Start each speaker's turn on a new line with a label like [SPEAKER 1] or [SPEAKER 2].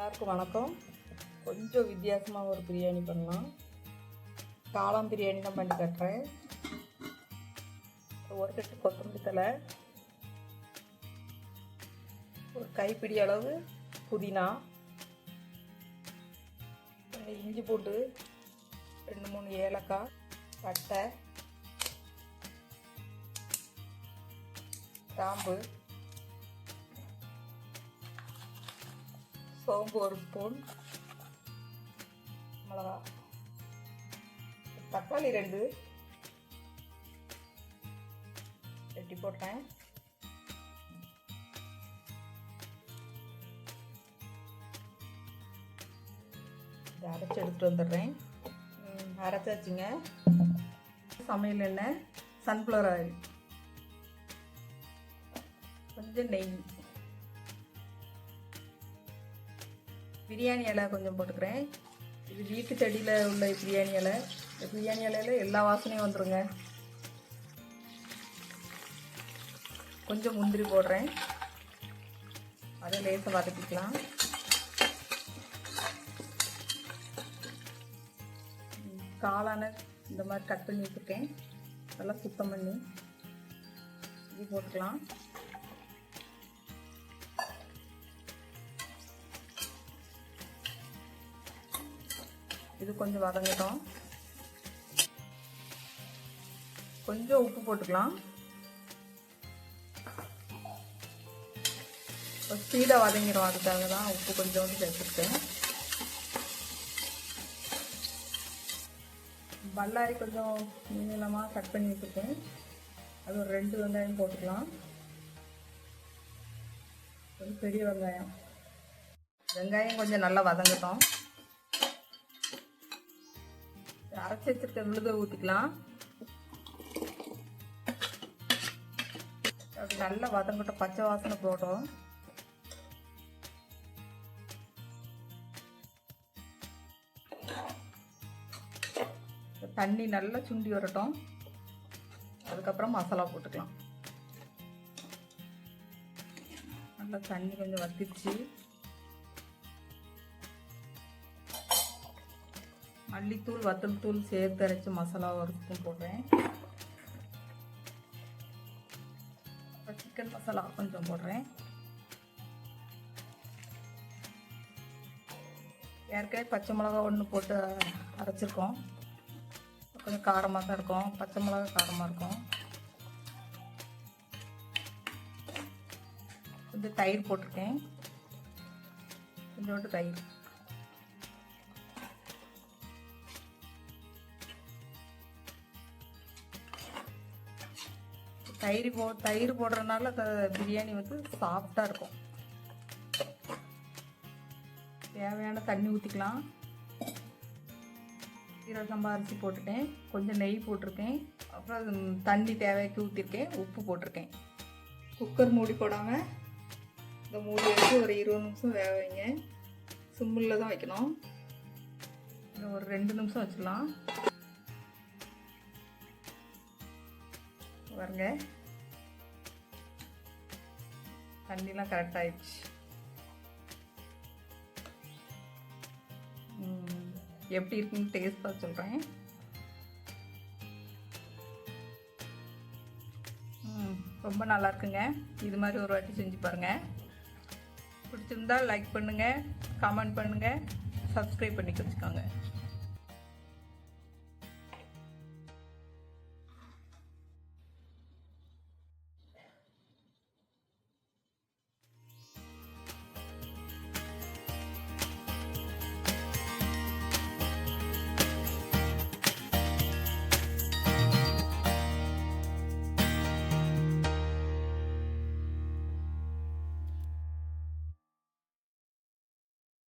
[SPEAKER 1] எல்லாருக்கும் வணக்கம். கொஞ்சம் வித்தியாசமாக ஒரு பிரியாணி பண்ணலாம். காளான் பிரியாணி தான் பண்ணி கட்டுறேன். ஒரு கட்டு கொத்தமல்லி தலை ஒரு கைப்பிடி அளவு புதினா ரெண்டு இஞ்சி பூண்டு ரெண்டு மூணு ஏலக்காய் பட்டை கிராம்பு சோம்பு ஒரு ஸ்பூன். மிளகா தக்காளி ரெண்டு. வெட்டி போட்டேன். இதை அரைச்சி எடுத்துட்டு வந்துடுறேன். ம், அரைச்சாச்சுங்க சமையல் எண்ணெய் சன்ஃப்ளவர் ஆயில் கொஞ்சம் நெய். பிரியாணி இலை கொஞ்சம் போட்டுக்கிறேன். இது வீட்டு செடியில் உள்ள பிரியாணி இலை. இந்த பிரியாணி இலையில எல்லா வாசனையும் வந்துடுங்க கொஞ்சம் முந்திரி போடுறேன். அதை லேசாக வதக்கிக்கலாம். காளான இந்த மாதிரி கட் பண்ணி வச்சுருக்கேன். நல்லா சுத்தம் பண்ணி இது போட்டுக்கலாம். இது கொஞ்சம் வதங்கட்டும். கொஞ்சம் உப்பு போட்டுக்கலாம். ஸ்பீடாக வதங்கிடும். அதுக்காக தான் உப்பு கொஞ்சம் வந்து சேர்த்துருக்கேன் பல்லாரி கொஞ்சம் நீளமாக கட் பண்ணி வச்சுருக்கேன். அது ஒரு ரெண்டு வெங்காயம் போட்டுக்கலாம். ஒரு பெரிய வெங்காயம். வெங்காயம் கொஞ்சம் நல்லா வதங்கட்டும். அரைச்சி வச்சிருக்க உளுதை ஊற்றிக்கலாம் அப்படி நல்லா வதங்கட்டும். பச்சை வாசனை போட்டோம் தண்ணி நல்லா சுண்டி வரட்டும். அதுக்கப்புறம் மசாலா போட்டுக்கலாம். நல்லா தண்ணி கொஞ்சம் வத்திச்சு. மல்லித்தூள் வத்தல் தூள் சேர்த்து அரைச்சி மசாலா ஒரு ஸ்பூன் போடுறேன் சிக்கன் மசாலா கொஞ்சம் போடுறேன். ஏற்கனவே பச்சை மிளகா ஒன்று போட்டு அரைச்சிருக்கோம். கொஞ்சம் காரமாக தான் இருக்கும். பச்சை மிளகா காரமாக இருக்கும். கொஞ்சம் தயிர் போட்டிருக்கேன். கொஞ்சோண்டு தயிர். தயிர் போ தயிர் போடுறதுனால பிரியாணி வந்து சாஃப்டாக இருக்கும். தேவையான தண்ணி ஊற்றிக்கலாம் சீரக சம்பா அரிசி போட்டுட்டேன். கொஞ்சம் நெய் போட்டிருக்கேன். அப்புறம் தண்ணி தேவைக்கு ஊற்றிருக்கேன் உப்பு போட்டிருக்கேன். குக்கர் மூடி போடாமல் இந்த மூடி வச்சு ஒரு இருபது நிமிஷம் வேக வைங்க. சிம்மில் தான் வைக்கணும். இன்னும் ஒரு ரெண்டு நிமிஷம் வச்சிடலாம். பாருங்க. தண்ணிலாம் கரெக்ட் ஆயிடுச்சு. எப்படி இருக்குன்னு டேஸ்ட் பார்த்து சொல்கிறேன் ரொம்ப நல்லா இருக்குங்க. இது மாதிரி ஒரு வாட்டி செஞ்சு பாருங்கள் பிடிச்சிருந்தா லைக் பண்ணுங்கள் கமெண்ட் பண்ணுங்கள் சப்ஸ்கிரைப் பண்ணி வச்சுக்கோங்க.